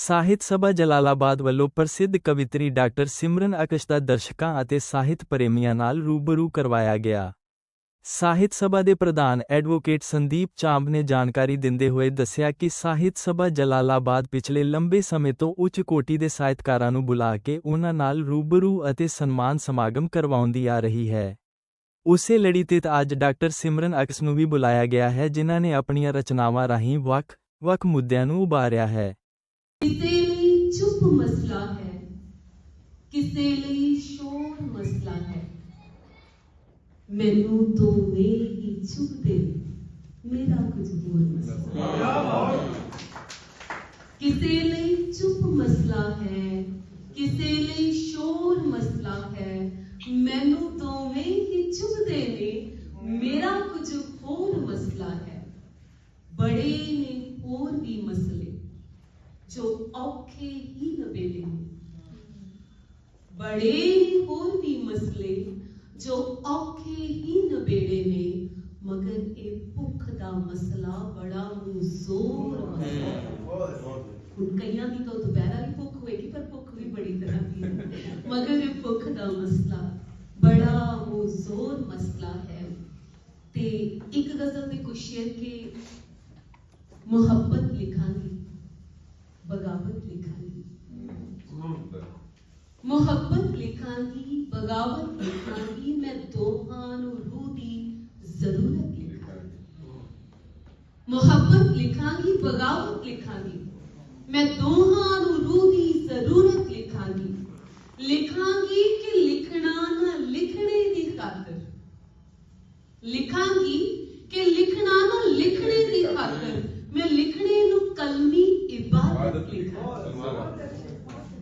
ਸਾਹਿਤ ਸਭਾ ਜਲਾਲਾਬਾਦ ਵੱਲੋਂ ਪ੍ਰਸਿੱਧ ਕਵਿਤਰੀ ਡਾਕਟਰ ਸਿਮਰਨ ਅਕਸ਼ ਦਾ ਦਰਸ਼ਕਾਂ ਅਤੇ ਸਾਹਿਤ ਪ੍ਰੇਮੀਆਂ ਨਾਲ ਰੂਬਰੂ ਕਰਵਾਇਆ ਗਿਆ। ਸਾਹਿਤ ਸਭਾ ਦੇ ਪ੍ਰਧਾਨ ਐਡਵੋਕੇਟ ਸੰਦੀਪ ਚਾਂਬ ਨੇ ਜਾਣਕਾਰੀ ਦਿੰਦੇ ਹੋਏ ਦੱਸਿਆ ਕਿ ਸਾਹਿਤ ਸਭਾ ਜਲਾਲਾਬਾਦ ਪਿਛਲੇ ਲੰਬੇ ਸਮੇਂ ਤੋਂ ਉੱਚ ਕੋਟੀ ਦੇ ਸਾਹਿਤਕਾਰਾਂ ਨੂੰ ਬੁਲਾ ਕੇ ਉਹਨਾਂ ਨਾਲ ਰੂਬਰੂ ਅਤੇ ਸਨਮਾਨ ਸਮਾਗਮ ਕਰਵਾਉਂਦੀ ਆ ਰਹੀ ਹੈ। ਉਸੇ ਲੜੀ ਤੇ ਅੱਜ ਡਾਕਟਰ ਸਿਮਰਨ ਅਕਸ਼ ਨੂੰ ਵੀ ਬੁਲਾਇਆ ਗਿਆ ਹੈ, ਜਿਨ੍ਹਾਂ ਨੇ ਆਪਣੀਆਂ ਰਚਨਾਵਾਂ ਰਾਹੀਂ ਵੱਖ-ਵੱਖ ਮੁੱਦਿਆਂ ਨੂੰ ਉਭਾਰਿਆ ਹੈ। ਕਿਸੇ ਲਈ ਚੁੱਪ ਮਸਲਾ ਹੈ ਕਿਸੇ ਲਈ ਸ਼ੋਰ ਮਸਲਾ ਹੈ ਮੈਨੂੰ ਦੋਵੇਂ ਹੀ ਚੁੱਪਦੇ ਨੇ, ਮੇਰਾ ਕੁਝ ਹੋਰ ਮਸਲਾ ਕਿਸੇ ਲਈ ਚੁੱਪ ਮਸਲਾ ਹੈ ਕਿਸੇ ਲਈ ਸ਼ੋਰ ਮਸਲਾ ਹੈ ਮੈਨੂੰ ਦੋਵੇਂ ਹੀ ਚੁੱਪਦੇ ਨੇ ਮੇਰਾ ਕੁਝ ਹੋਰ ਮਸਲਾ ਹੈ ਬੜੇ ਨੇ ਹੋਰ ਵੀ ਮਸਲੇ ਜੋ ਔਖੇ ਹੀ ਨਵੇਲੇ ਨੇ ਬੜੇ ਨੇ ਹੋਰ ਵੀ ਮਸਲੇ ਜੋ ਔਖੇ ਹੀ ਨਵੇੜੇ ਨੇ ਮਗਰ ਇਹ ਭੁੱਖ ਦਾ ਮਸਲਾ ਬੜਾ ਮਜ਼ੋਰ ਮਸਲਾ ਹੈ। ਹੁਣ ਕਈਆਂ ਦੀ ਤਾਂ ਦੁਪਹਿਰਾ ਵੀ ਭੁੱਖ ਹੋਏਗੀ ਪਰ ਭੁੱਖ ਵੀ ਬੜੀ ਤਰ੍ਹਾਂ ਦੀ ਹੈ। ਮਗਰ ਇਹ ਭੁੱਖ ਦਾ ਮਸਲਾ ਬੜਾ ਮਜ਼ੋਰ ਮਸਲਾ ਹੈ। ਤੇ ਇੱਕ ਗਜ਼ਲ ਦੇ ਕੁਛ ਸ਼ੇਰ ਕੇ ਮੁਹੱਬਤ ਲਿਖਾਂਗੀ। ਮੁਹੱਬਤ ਲਿਖਾਂਗੀ ਬਗਾਵਤ ਲਿਖਾਂਗੀ ਮੈਂ ਦੋਹਾਂ ਨੂੰ ਰੂਹ ਦੀ ਜ਼ਰੂਰਤ ਲਿਖਾਂਗੀ ਮੁਹੱਬਤ ਲਿਖਾਂਗੀ ਬਗਾਵਤ ਲਿਖਾਂਗੀ ਮੈਂ ਦੋਹਾਂ ਨੂੰ ਰੂਹ ਦੀ ਜ਼ਰੂਰਤ ਲਿਖਾਂਗੀ ਲਿਖਾਂਗੀ ਕਿ ਲਿਖਣਾ ਨਾ ਲਿਖਣੇ ਦੀ ਖਾਤਰ। ਲਿਖਾਂਗੀ ਕਿ ਲਿਖਣਾ ਨਾ ਲਿਖਣੇ ਦੀ ਖਾਤਰ ਮੈਂ ਲਿਖਣੇ ਨੂੰ ਕਲਮੀ ਇਬਾਦਤ ਲਿਖਾਂਗੀ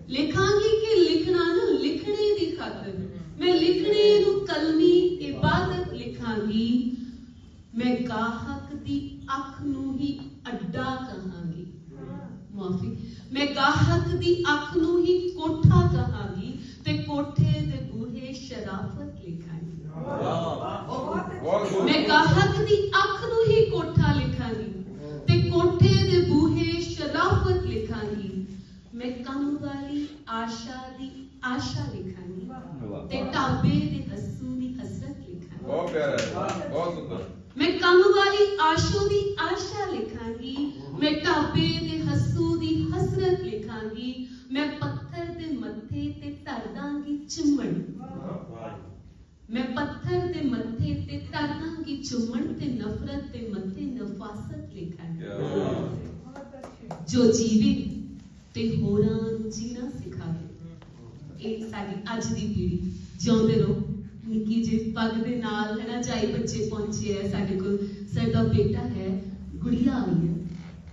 ਲਿਖਾਂਗੀ ਕਿ ਲਿਖਣਾ ਨਾ ਲਿਖਣੇ ਦੀ ਖਾਤਰ ਮੈਂ ਲਿਖਣੇ ਨੂੰ ਕਲਮੀ ਇਬਾਦਤ ਲਿਖਾਂਗੀ ਮੈਂ ਗਾਹਕ ਦੀ ਅੱਖ ਨੂੰ ਹੀ ਅੱਡਾ ਕਹਾਂਗੀ ਮਾਫੀ ਮੈਂ ਗਾਹਕ ਦੀ ਅੱਖ ਨੂੰ ਹੀ ਕੋਠਾ ਕਹਾਂਗੀ ਤੇ ਕੋਠੇ ਦੇ ਬੂਹੇ ਸ਼ਰਾਫਤ ਲਿਖਾਂਗੀ। ਮੈਂ ਗਾਹਕ ਦੀ ਅੱਖ ਨੂੰ ਹੀ ਕੋਠਾ ਲਿਖਾਂਗੀ ਤੇ ਕੋਠੇ ਦੇ ਬੂਹੇ ਸ਼ਰਾਫਤ ਲਿਖਾਂਗੀ। ਮੈਂ ਕੰਮ ਵਾਲੀ ਆਸ਼ਾ ਦੀ ਆਸ਼ਾ ਲਿਖਾਂਗੀ ਤੇ ਟਾਬੇ ਦੇ ਹੱਸੂ ਦੀ ਹਸਰਤ ਲਿਖਾਂਗੀ। ਬਹੁਤ ਪਿਆਰਾ ਹੈ ਬਹੁਤ ਸੁੰਦਰ। ਮੈਂ ਕੰਮ ਵਾਲੀ ਆਸ਼ੋ ਦੀ ਆਸ਼ਾ ਲਿਖਾਂਗੀ ਮੈਂ ਟਾਬੇ ਦੇ ਹੱਸੂ ਦੀ ਹਸਰਤ ਲਿਖਾਂਗੀ ਮੈਂ ਪੱਥਰ ਦੇ ਮੱਥੇ ਤੇ ਧਰ ਦਾਂਗੀ ਚੁੰਮਣ ਮੈਂ ਪੱਥਰ ਦੇ ਮੱਥੇ ਤੇ ਧਰ ਦਾਂਗੀ ਚੁੰਮਣ ਤੇ ਨਫ਼ਰਤ ਦੇ ਮੱਥੇ ਨਫਾਸਤ ਲਿਖਾਂਗੀ ਜੋ ਜੀਵੇ ਤੇ ਹੋਰਾਂ ਨੂੰ ਜੀਣਾ ਸਿਖਾਵੇ। ਇਹ ਸਾਡੀ ਅੱਜ ਦੀ ਪੀੜ੍ਹੀ। ਜਿਉਂਦੇ ਰਹੋ। ਨਿੱਕੀ ਜਿਹੀ ਪੱਗ ਦੇ ਨਾਲ ਹੈ ਨਾ ਜਾਈ ਬੱਚੇ ਪਹੁੰਚੇ ਹੈ ਸਾਡੇ ਕੋਲ। ਸਾਡਾ ਬੇਟਾ ਹੈ ਗੁੜੀਆ ਆਈ ਹੈ।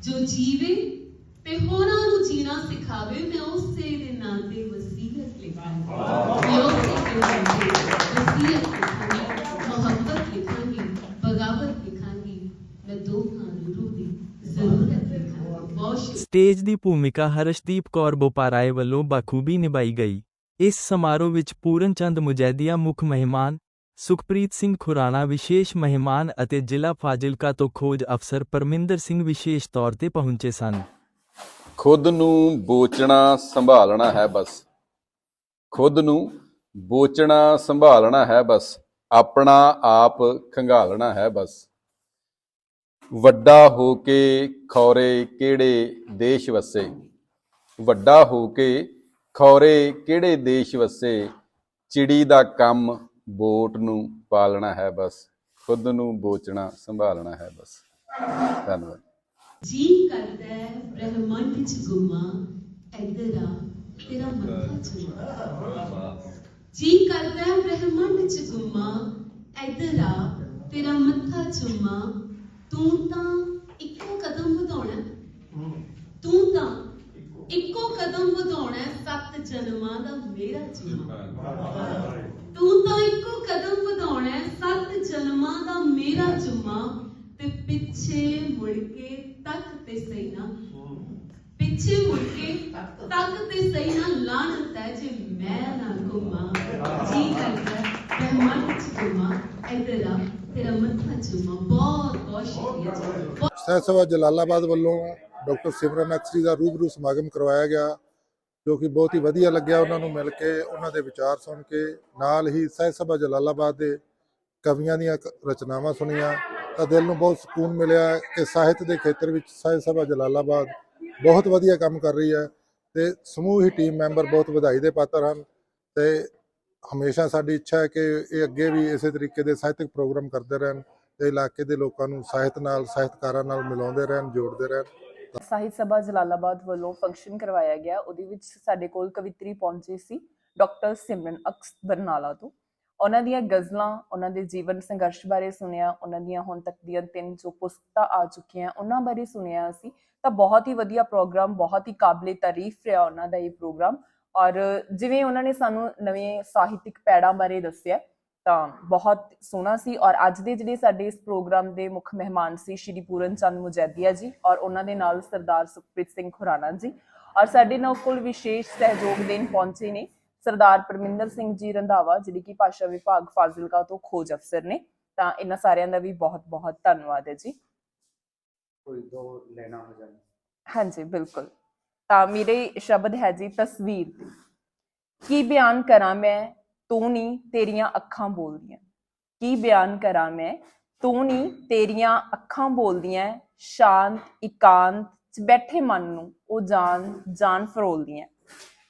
ਜੋ ਜੀਵੇ ਤੇ ਹੋਰਾਂ ਨੂੰ ਜੀਣਾ ਸਿਖਾਵੇ ਮੈਂ ਉਸੇ ਦੇ ਨਾਂ ਤੇ ਵਸੀਅਤ ਲਿਖਾਂਗੀ ਮੈਂ ਉਸੇ ਸਟੇਜ ਦੀ ਭੂਮਿਕਾ ਹਰਸ਼ਦੀਪ ਕੌਰ ਬੋਪਾਰਾਏ ਵੱਲੋਂ ਬਾਖੂਬੀ ਨਿਭਾਈ ਗਈ। ਇਸ ਸਮਾਰੋਹ ਵਿੱਚ ਪੂਰਨ ਚੰਦ ਮੁਜੈਦੀਆ ਮੁੱਖ ਮਹਿਮਾਨ, ਸੁਖਪ੍ਰੀਤ ਸਿੰਘ ਖੁਰਾਣਾ ਵਿਸ਼ੇਸ਼ ਮਹਿਮਾਨ ਅਤੇ ਜ਼ਿਲ੍ਹਾ ਫਾਜ਼ਿਲਕਾ ਤੋਂ ਖੋਜ ਅਫਸਰ ਪਰਮਿੰਦਰ ਸਿੰਘ ਵਿਸ਼ੇਸ਼ ਤੌਰ ਤੇ ਪਹੁੰਚੇ ਸਨ। ਖੁਦ ਨੂੰ ਬੋਚਣਾ ਸੰਭਾਲਣਾ ਹੈ ਬਸ। ਖੁਦ ਨੂੰ ਬੋਚਣਾ ਸੰਭਾਲਣਾ ਹੈ ਬਸ। ਆਪਣਾ ਆਪ ਖੰਗਾਲਣਾ ਹੈ ਬਸ। ਵੱਡਾ ਹੋ ਕੇ ਖੌਰੇ ਕਿਹੜੇ ਦੇਸ਼ ਵਸੇ? ਵੱਡਾ ਹੋ ਕੇ ਖੌਰੇ ਕਿਹੜੇ ਦੇਸ਼ ਵਸੇ? ਚਿੜੀ ਦਾ ਕੰਮ ਬੋਟ ਨੂੰ ਪਾਲਣਾ ਹੈ ਬਸ, ਖੁਦ ਨੂੰ ਬੋਚਣਾ, ਸੰਭਾਲਣਾ ਹੈ ਬਸ। ਧੰਨਵਾਦ। ਜੀ ਕਰਦਾ ਬ੍ਰਹਮੰਡ ਚ ਗੁਮਾ, ਇੱਧਰ ਆ, ਤੇਰਾ ਮੱਥਾ ਚੁਮਾ। ਜੀ ਕਰਦਾ ਬ੍ਰਹਮੰਡ ਚ ਗੁਮਾ, ਇੱਧਰ ਆ, ਤੇਰਾ ਮੱਥਾ ਚੁਮਾ। ਤੂੰ ਤਾਂ ਇੱਕੋ ਕਦਮ ਵਧਾਉਣਾ। ਤੂੰ ਤਾਂ ਇੱਕੋ। ਕਦਮ ਵਧਾਉਣਾ ਸੱਤ ਜਨਮਾਂ ਦਾ ਮੇਰਾ ਜੁਮਾ ਤੂੰ ਤਾਂ ਇੱਕੋ ਕਦਮ ਵਧਾਉਣਾ ਸੱਤ ਜਨਮਾਂ ਦਾ ਮੇਰਾ ਜੁਮਾ। ਤੇ ਪਿੱਛੇ ਮੁੜ ਕੇ ਤੱਕ ਤੇ ਸਹੀ ਨਾ। ਪਿੱਛੇ ਮੁੜ ਕੇ ਤੱਕ ਤੇ ਸਹੀ ਨਾ ਲਾਣਤ ਹੈ ਜੇ ਮੈਂ ਨਾ ਘੁੰਮਾਂ। ਜੀ ਕਰਦਾ ਰਹਿਮਤ ਚ ਘੁੰਮਾਂ ਇੱਧਰ ਆ ਤੇਰਾ ਮੱਥਾ ਚੁੰਮਾ ਬਹੁਤ ਬਹੁਤ ਸ਼ੁਕਰੀਆ ਜੀ ਬਹੁਤ ਸਭਾ ਜਲਾਲਾਬਾਦ ਵੱਲੋਂ ਡਾਕਟਰ ਸਿਮਰਨ ਅਕਸਰੀ ਦਾ ਰੂਬਰੂ ਸਮਾਗਮ ਕਰਵਾਇਆ ਗਿਆ ਜੋ ਕਿ ਬਹੁਤ ਹੀ ਵਧੀਆ ਲੱਗਿਆ ਉਹਨਾਂ ਨੂੰ ਮਿਲ ਕੇ ਉਹਨਾਂ ਦੇ ਵਿਚਾਰ ਸੁਣ ਕੇ ਨਾਲ ਹੀ ਸਾਹਿਤ ਸਭਾ ਜਲਾਲਾਬਾਦ ਦੇ ਕਵੀਆਂ ਦੀਆਂ ਰਚਨਾਵਾਂ ਸੁਣੀਆਂ ਤਾਂ ਦਿਲ ਨੂੰ ਬਹੁਤ ਸਕੂਨ ਮਿਲਿਆ ਕਿ ਸਾਹਿਤ ਦੇ ਖੇਤਰ ਵਿੱਚ ਸਾਹਿਤ ਸਭਾ ਜਲਾਲਾਬਾਦ ਬਹੁਤ ਵਧੀਆ ਕੰਮ ਕਰ ਰਹੀ ਹੈ ਤੇ ਸਮੂਹ ਹੀ ਟੀਮ ਮੈਂਬਰ ਬਹੁਤ ਵਧਾਈ ਦੇ ਪਾਤਰ ਹਨ ਤੇ ਹਮੇਸ਼ਾ ਸਾਡੀ ਇੱਛਾ ਹੈ ਕਿ ਇਹ ਅੱਗੇ ਵੀ ਇਸੇ ਤਰੀਕੇ ਦੇ ਸਾਹਿਤਕ ਪ੍ਰੋਗਰਾਮ ਕਰਦੇ ਰਹਿਣ ਤੇ ਇਲਾਕੇ ਦੇ ਲੋਕਾਂ ਨੂੰ ਸਾਹਿਤ ਨਾਲ, ਸਾਹਿਤਕਾਰਾਂ ਨਾਲ ਮਿਲਾਉਂਦੇ ਰਹਿਣ, ਜੋੜਦੇ ਰਹਿਣ। ਸਾਹਿਤ ਸਭਾ ਜਲਾਲਾਬਾਦ ਵੱਲੋਂ ਫੰਕਸ਼ਨ ਕਰਵਾਇਆ ਗਿਆ। ਉਹਦੇ ਵਿੱਚ ਸਾਡੇ ਕੋਲ ਕਵਿਤਰੀ ਪਹੁੰਚੀ ਸੀ ਡਾਕਟਰ ਸਿਮਰਨ ਅਕਸ ਬਰਨਾਲਾ ਤੋਂ। ਉਹਨਾਂ ਦੀਆਂ ਗਜ਼ਲਾਂ, ਉਹਨਾਂ ਦੇ ਜੀਵਨ ਸੰਘਰਸ਼ ਬਾਰੇ ਸੁਣਿਆ, ਉਹਨਾਂ ਦੀਆਂ ਹੁਣ ਤੱਕ ਦੀਆਂ ਤਿੰਨ ਜੋ ਪੁਸਤਕਾਂ ਆ ਚੁੱਕੀਆਂ, ਉਹਨਾਂ ਬਾਰੇ ਸੁਣਿਆ ਅਸੀਂ। ਤਾਂ ਬਹੁਤ ਹੀ ਵਧੀਆ ਪ੍ਰੋਗਰਾਮ, ਬਹੁਤ ਹੀ ਕਾਬਲੇ ਤਾਰੀਫ ਰਿਹਾ ਉਹਨਾਂ ਦਾ ਇਹ ਪ੍ਰੋਗਰਾਮ। ਔਰ ਜਿਵੇਂ ਉਹਨਾਂ ਨੇ ਸਾਨੂੰ ਨਵੇਂ ਸਾਹਿਤਿਕ ਪੈੜਾਂ ਬਾਰੇ ਦੱਸਿਆ ਤਾਂ ਬਹੁਤ ਸੋਹਣਾ ਸੀ। ਔਰ ਅੱਜ ਦੇ ਜਿਹੜੇ ਸਾਡੇ ਇਸ ਪ੍ਰੋਗਰਾਮ ਦੇ ਮੁੱਖ ਮਹਿਮਾਨ ਸੀ ਸ਼੍ਰੀ ਪੂਰਨ ਚੰਦ ਮੁਜੈਦੀਆ ਜੀ ਔਰ ਉਹਨਾਂ ਦੇ ਨਾਲ ਸਰਦਾਰ ਸੁਖਪ੍ਰੀਤ ਸਿੰਘ ਖੁਰਾਨਾ ਜੀ। ਔਰ ਸਾਡੇ ਨਾਲ ਕੋਲ ਵਿਸ਼ੇਸ਼ ਸਹਿਯੋਗ ਦੇਣ ਪਹੁੰਚੇ ਨੇ ਸਰਦਾਰ ਪਰਮਿੰਦਰ ਸਿੰਘ ਜੀ ਰੰਧਾਵਾ ਜਿਹੜੇ ਕਿ ਭਾਸ਼ਾ ਵਿਭਾਗ ਫਾਜ਼ਿਲਕਾ ਤੋਂ ਖੋਜ ਅਫਸਰ ਨੇ। ਤਾਂ ਇਹਨਾਂ ਸਾਰਿਆਂ ਦਾ ਵੀ ਬਹੁਤ ਬਹੁਤ ਧੰਨਵਾਦ ਹੈ ਜੀ। ਕੋਈ ਦੋ ਲੈਣਾ ਹੋ ਜਾਣ। ਹਾਂਜੀ ਬਿਲਕੁਲ। ਤਾਂ ਮੇਰੇ ਸ਼ਬਦ ਹੈ ਜੀ ਤਸਵੀਰ ਦੀ ਕੀ ਬਿਆਨ ਕਰਾਂ ਮੈਂ, ਤੂੰ ਨਹੀਂ ਤੇਰੀਆਂ ਅੱਖਾਂ ਬੋਲਦੀਆਂ। ਕੀ ਬਿਆਨ ਕਰਾਂ ਮੈਂ, ਤੂੰ ਨਹੀਂ ਤੇਰੀਆਂ ਅੱਖਾਂ ਬੋਲਦੀਆਂ। ਸ਼ਾਂਤ, ਇਕਾਂਤ ਚ ਬੈਠੇ ਮਨ ਨੂੰ ਉਹ ਜਾਨ ਜਾਨ ਫਰੋਲਦੀਆਂ।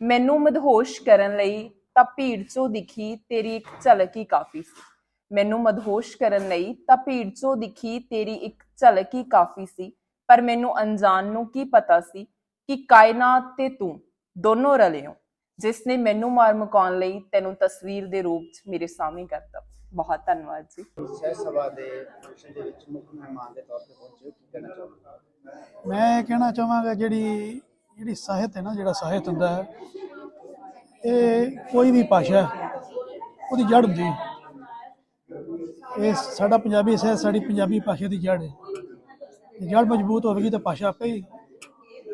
ਮੈਨੂੰ ਮਦਹੋਸ਼ ਕਰਨ ਲਈ ਤਾਂ ਭੀੜ ਚੋਂ ਦਿਖੀ ਤੇਰੀ ਇੱਕ ਝਲਕ ਹੀ ਕਾਫੀ ਸੀ। ਮੈਨੂੰ ਮਦਹੋਸ਼ ਕਰਨ ਲਈ ਤਾਂ ਭੀੜ ਚੋਂ ਦਿਖੀ ਤੇਰੀ ਇੱਕ ਝਲਕ ਹੀ ਕਾਫੀ ਸੀ। ਪਰ ਮੈਨੂੰ ਅਣਜਾਣ ਨੂੰ ਕੀ ਪਤਾ ਸੀ ਕਿ ਕਾਇਨਾਤ ਤੇ ਤੂੰ ਦੋਨੋਂ ਰਲਿਓ ਜਿਸ ਨੇ ਮੈਨੂੰ ਮਾਰ ਮੁਕਾਉਣ ਲਈ ਤੈਨੂੰ ਤਸਵੀਰ ਦੇ ਰੂਪ 'ਚ ਮੇਰੇ ਸਾਹਮਣੇ ਕਰਤਾ। ਬਹੁਤ ਧੰਨਵਾਦ ਜੀ। ਸਹਿ ਸਭਾ ਦੇ ਫੰਕਸ਼ਨ ਦੇ ਵਿੱਚ ਮੁੱਖ ਮਹਿਮਾਨ ਦੇ ਤੌਰ ਤੇ ਪਹੁੰਚੇ ਹੋ ਕੀ ਕਹਿਣਾ ਚਾਹੁੰਦੇ ਮੈਂ ਇਹ ਕਹਿਣਾ ਚਾਹਾਂਗਾ ਜਿਹੜੀ ਜਿਹੜੀ ਸਾਹਿਤ ਹੈ ਨਾ ਜਿਹੜਾ ਸਾਹਿਤ ਹੁੰਦਾ ਹੈ ਇਹ ਕੋਈ ਵੀ ਭਾਸ਼ਾ ਹੈ, ਉਹਦੀ ਜੜ ਹੁੰਦੀ ਹੈ। ਇਹ ਸਾਡਾ ਪੰਜਾਬੀ ਸਾਹਿਤ ਸਾਡੀ ਪੰਜਾਬੀ ਭਾਸ਼ਾ ਦੀ ਜੜ ਹੈ। ਜੜ ਮਜ਼ਬੂਤ ਹੋਵੇਗੀ ਤਾਂ ਭਾਸ਼ਾ ਆਪੇ ਹੀ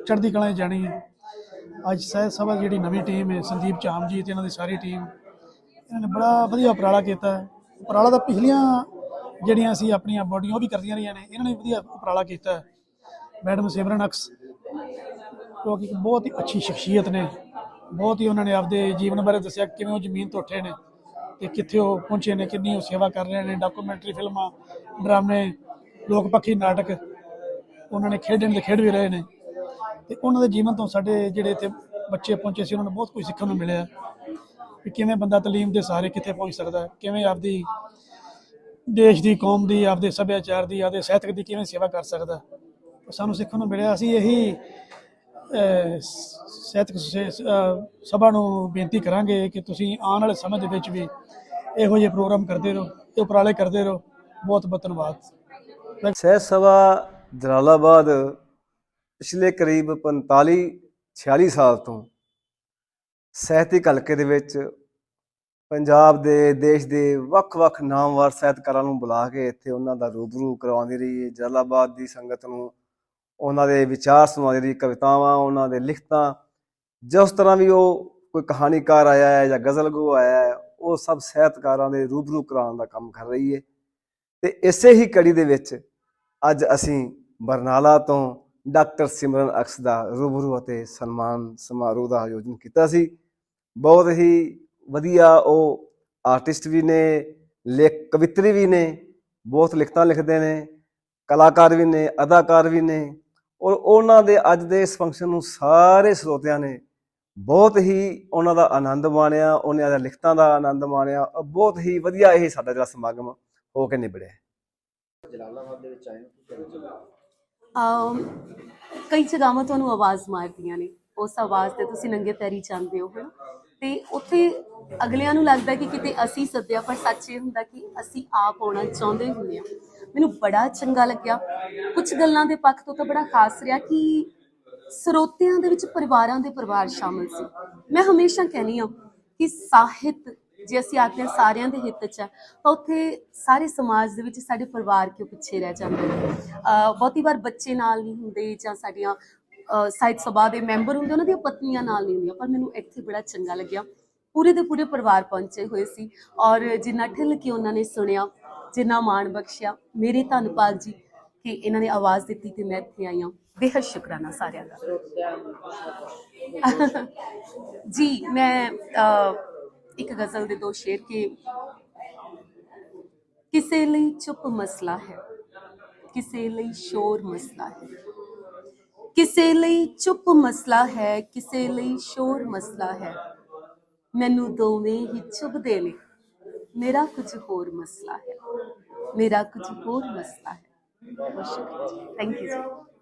ਚੜ੍ਹਦੀ ਕਲਾ ਜਾਣੀ ਹੈ। ਅੱਜ ਸਾਹਿਤ ਸਭਾ ਦੀ ਜਿਹੜੀ ਨਵੀਂ ਟੀਮ ਹੈ, ਸੰਦੀਪ ਚਾਮ ਜੀ ਤੇ ਇਹਨਾਂ ਦੀ ਸਾਰੀ ਟੀਮ ਇਹਨਾਂ ਨੇ ਬੜਾ ਵਧੀਆ ਉਪਰਾਲਾ ਕੀਤਾ ਹੈ। ਉਪਰਾਲਾ ਤਾਂ ਪਿਛਲੀਆਂ ਜਿਹੜੀਆਂ ਸੀ ਆਪਣੀਆਂ ਬੋਡੀਆਂ, ਉਹ ਵੀ ਕਰਦੀਆਂ ਰਹੀਆਂ ਨੇ। ਇਹਨਾਂ ਨੇ ਵਧੀਆ ਉਪਰਾਲਾ ਕੀਤਾ ਹੈ। ਮੈਡਮ ਸਿਮਰਨ ਅਕਸ, ਜੋ ਕਿ ਇੱਕ ਬਹੁਤ ਹੀ ਅੱਛੀ ਸ਼ਖਸੀਅਤ ਨੇ। ਬਹੁਤ ਹੀ ਉਹਨਾਂ ਨੇ ਆਪਦੇ ਜੀਵਨ ਬਾਰੇ ਦੱਸਿਆ ਕਿਵੇਂ ਉਹ ਜ਼ਮੀਨ ਤੋਂ ਉੱਠੇ ਨੇ ਤੇ ਕਿੱਥੇ ਉਹ ਪਹੁੰਚੇ ਨੇ, ਕਿੰਨੀ ਉਹ ਸੇਵਾ ਕਰ ਰਹੇ ਨੇ। ਡਾਕੂਮੈਂਟਰੀ ਫਿਲਮਾਂ, ਡਰਾਮੇ, ਲੋਕ ਪੱਖੀ ਨਾਟਕ, ਉਹਨਾਂ ਨੇ ਖੇਡਣ ਦੇ ਖੇਡ ਵੀ ਰਹੇ ਨੇ। ਤੇ ਉਹਨਾਂ ਦੇ ਜੀਵਨ ਤੋਂ ਸਾਡੇ ਜਿਹੜੇ ਇੱਥੇ ਬੱਚੇ ਪਹੁੰਚੇ ਸੀ, ਉਹਨਾਂ ਨੂੰ ਬਹੁਤ ਕੁਝ ਸਿੱਖਣ ਨੂੰ ਮਿਲਿਆ। ਕਿ ਕਿਵੇਂ ਬੰਦਾ ਤਾਲੀਮ ਦੇ ਸਹਾਰੇ ਕਿੱਥੇ ਪਹੁੰਚ ਸਕਦਾ ਹੈ, ਕਿਵੇਂ ਆਪਦੀ ਦੇਸ਼ ਦੀ ਕੌਮ ਦੀ, ਆਪਦੇ ਸੱਭਿਆਚਾਰ ਦੀ, ਆਪਦੇ ਸਾਹਿਤਕ ਦੀ ਕਿਵੇਂ ਸੇਵਾ ਕਰ ਸਕਦਾ ਸਾਨੂੰ ਸਿੱਖਣ ਨੂੰ ਮਿਲਿਆ। ਅਸੀਂ ਇਹੀ ਸਾਹਿਤਕ ਸਭਾ ਨੂੰ ਬੇਨਤੀ ਕਰਾਂਗੇ ਕਿ ਤੁਸੀਂ ਆਉਣ ਵਾਲੇ ਸਮੇਂ ਦੇ ਵਿੱਚ ਵੀ ਇਹੋ ਜਿਹੇ ਪ੍ਰੋਗਰਾਮ ਕਰਦੇ ਰਹੋ ਤੇ ਉਪਰਾਲੇ ਕਰਦੇ ਰਹੋ। ਬਹੁਤ ਬਹੁਤ ਧੰਨਵਾਦ। ਸਹਿਤ ਸਭਾ ਜਲਾਲਾਬਾਦ ਪਿਛਲੇ ਕਰੀਬ 45 46 ਸਾਲ ਤੋਂ ਸਾਹਿਤਿਕ ਹਲਕੇ ਦੇ ਵਿੱਚ ਪੰਜਾਬ ਦੇ, ਦੇਸ਼ ਦੇ ਵੱਖ-ਵੱਖ ਨਾਮਵਰ ਸਾਹਿਤਕਾਰਾਂ ਨੂੰ ਬੁਲਾ ਕੇ ਇੱਥੇ ਉਹਨਾਂ ਦਾ ਰੂਬਰੂ ਕਰਵਾਉਂਦੀ ਰਹੀ ਹੈ। ਜਲਾਲਾਬਾਦ ਦੀ ਸੰਗਤ ਨੂੰ ਉਹਨਾਂ ਦੇ ਵਿਚਾਰ ਸੁਣਾਉਂਦੀ ਰਹੀ, ਕਵਿਤਾਵਾਂ, ਉਹਨਾਂ ਦੇ ਲਿਖਤਾਂ ਜਿਸ ਤਰ੍ਹਾਂ ਵੀ ਉਹ ਕੋਈ ਕਹਾਣੀਕਾਰ ਆਇਆ ਹੈ ਜਾਂ ਗਜ਼ਲਗੋ ਆਇਆ ਹੈ, ਉਹ ਸਭ ਸਾਹਿਤਕਾਰਾਂ ਦੇ ਰੂਬਰੂ ਕਰਾਉਣ ਦਾ ਕੰਮ ਕਰ ਰਹੀ ਹੈ। ਤੇ ਇਸੇ ਹੀ ਕੜੀ ਦੇ ਵਿੱਚ ਅੱਜ ਅਸੀਂ ਬਰਨਾਲਾ ਤੋਂ ਡਾਕਟਰ ਸਿਮਰਨ ਅਕਸ ਦਾ ਰੂਬਰੂ ਅਤੇ ਸਨਮਾਨ ਸਮਾਰੋਹ ਦਾ ਆਯੋਜਨ ਕੀਤਾ ਸੀ। ਬਹੁਤ ਹੀ ਵਧੀਆ ਉਹ ਆਰਟਿਸਟ ਵੀ ਨੇ, ਲੇਖ, ਕਵਿਤਰੀ ਵੀ ਨੇ, ਬਹੁਤ ਲਿਖਤਾਂ ਲਿਖਦੇ ਨੇ, ਕਲਾਕਾਰ ਵੀ ਨੇ, ਅਦਾਕਾਰ ਵੀ ਨੇ ਔਰ ਉਹਨਾਂ ਦੇ ਅੱਜ ਦੇ ਇਸ ਫੰਕਸ਼ਨ ਨੂੰ ਸਾਰੇ ਸਰੋਤਿਆਂ ਨੇ ਬਹੁਤ ਹੀ ਉਹਨਾਂ ਦਾ ਆਨੰਦ ਮਾਣਿਆ, ਉਹਨਾਂ ਦਾ ਲਿਖਤਾਂ ਦਾ ਆਨੰਦ ਮਾਣਿਆ ਔਰ ਬਹੁਤ ਹੀ ਵਧੀਆ ਇਹ ਸਾਡਾ ਜਿਹੜਾ ਸਮਾਗਮ ਹੋ ਕੇ ਨਿਬੜਿਆ। ਜਲਾਲਾਬਾਦ ਦੇ ਵਿੱਚ ਆਏ ਕਈ ਜਗ੍ਹਾਵਾਂ ਤੁਹਾਨੂੰ ਆਵਾਜ਼ ਮਾਰਦੀਆਂ ਨੇ, ਉਸ ਆਵਾਜ਼ ਤੇ ਤੁਸੀਂ ਨੰਗੇ ਪੈਰੀ ਜਾਂਦੇ ਹੋ, ਹਨਾ? ਤੇ ਉੱਥੇ ਅਗਲਿਆਂ ਨੂੰ ਲੱਗਦਾ ਕਿ ਕਿਤੇ ਅਸੀਂ ਸੱਦਿਆ, ਪਰ ਸੱਚ ਇਹ ਹੁੰਦਾ ਕਿ ਅਸੀਂ ਆਪ ਆਉਣਾ ਚਾਹੁੰਦੇ ਹੁੰਦੇ ਆ ਮੈਨੂੰ ਬੜਾ ਚੰਗਾ ਲੱਗਿਆ। ਕੁਝ ਗੱਲਾਂ ਦੇ ਪੱਖ ਤੋਂ ਤਾਂ ਬੜਾ ਖਾਸ ਰਿਹਾ ਕਿ ਸਰੋਤਿਆਂ ਦੇ ਵਿੱਚ ਪਰਿਵਾਰਾਂ ਦੇ ਪਰਿਵਾਰ ਸ਼ਾਮਲ ਸੀ। ਮੈਂ ਹਮੇਸ਼ਾ ਕਹਿੰਦੀ ਹਾਂ ਕਿ ਸਾਹਿਤ ਜੇ ਅਸੀਂ ਆਖਦੇ ਹਾਂ ਸਾਰਿਆਂ ਦੇ ਹਿੱਤ 'ਚ ਹੈ ਤਾਂ ਉੱਥੇ ਸਾਰੇ ਸਮਾਜ ਦੇ ਵਿੱਚ ਸਾਡੇ ਪਰਿਵਾਰ ਕਿਉਂ ਪਿੱਛੇ ਰਹਿ ਜਾਂਦੇ ਨੇ? ਬਹੁਤੀ ਵਾਰ ਬੱਚੇ ਨਾਲ ਨਹੀਂ ਹੁੰਦੇ ਜਾਂ ਸਾਡੀਆਂ ਸਾਹਿਤ ਸਭਾ ਦੇ ਮੈਂਬਰ ਹੁੰਦੇ ਉਹਨਾਂ ਦੀਆਂ ਪਤਨੀਆਂ ਨਾਲ ਨਹੀਂ ਹੁੰਦੀਆਂ ਪਰ ਮੈਨੂੰ ਇੱਥੇ ਬੜਾ ਚੰਗਾ ਲੱਗਿਆ। ਪੂਰੇ ਦੇ ਪੂਰੇ ਪਰਿਵਾਰ ਪਹੁੰਚੇ ਹੋਏ ਸੀ ਔਰ ਜਿੰਨਾ ਠਿੱਲ ਕੇ ਉਹਨਾਂ ਨੇ ਸੁਣਿਆ ਜਿੰਨਾ ਮਾਣ ਬਖਸ਼ਿਆ ਮੇਰੇ ਧੰਨਵਾਦ ਜੀ ਕਿ ਇਹਨਾਂ ਨੇ ਆਵਾਜ਼ ਦਿੱਤੀ ਤੇ ਮੈਂ ਇੱਥੇ ਆਈ ਹਾਂ। ਬੇਹੱਦ ਸ਼ੁਕਰਾਨਾ ਸਾਰਿਆਂ ਦਾ। ਜੀ ਮੈਂ ਇੱਕ ਗਜ਼ਲ ਦੇ ਦੋ ਸ਼ੇਰ ਕਿ ਕਿਸੇ ਲਈ ਚੁੱਪ ਮਸਲਾ ਹੈ, ਕਿਸੇ ਲਈ ਸ਼ੋਰ ਮਸਲਾ ਹੈ। ਕਿਸੇ ਲਈ ਚੁੱਪ ਮਸਲਾ ਹੈ, ਕਿਸੇ ਲਈ ਸ਼ੋਰ ਮਸਲਾ ਹੈ। ਮੈਨੂੰ ਦੋਵੇਂ ਹੀ ਚੁਭਦੇ ਨੇ, ਮੇਰਾ ਕੁਝ ਹੋਰ ਮਸਲਾ ਹੈ, ਮੇਰਾ ਕੁਝ ਹੋਰ ਮਸਲਾ ਹੈ। ਥੈਂਕ ਯੂ ਜੀ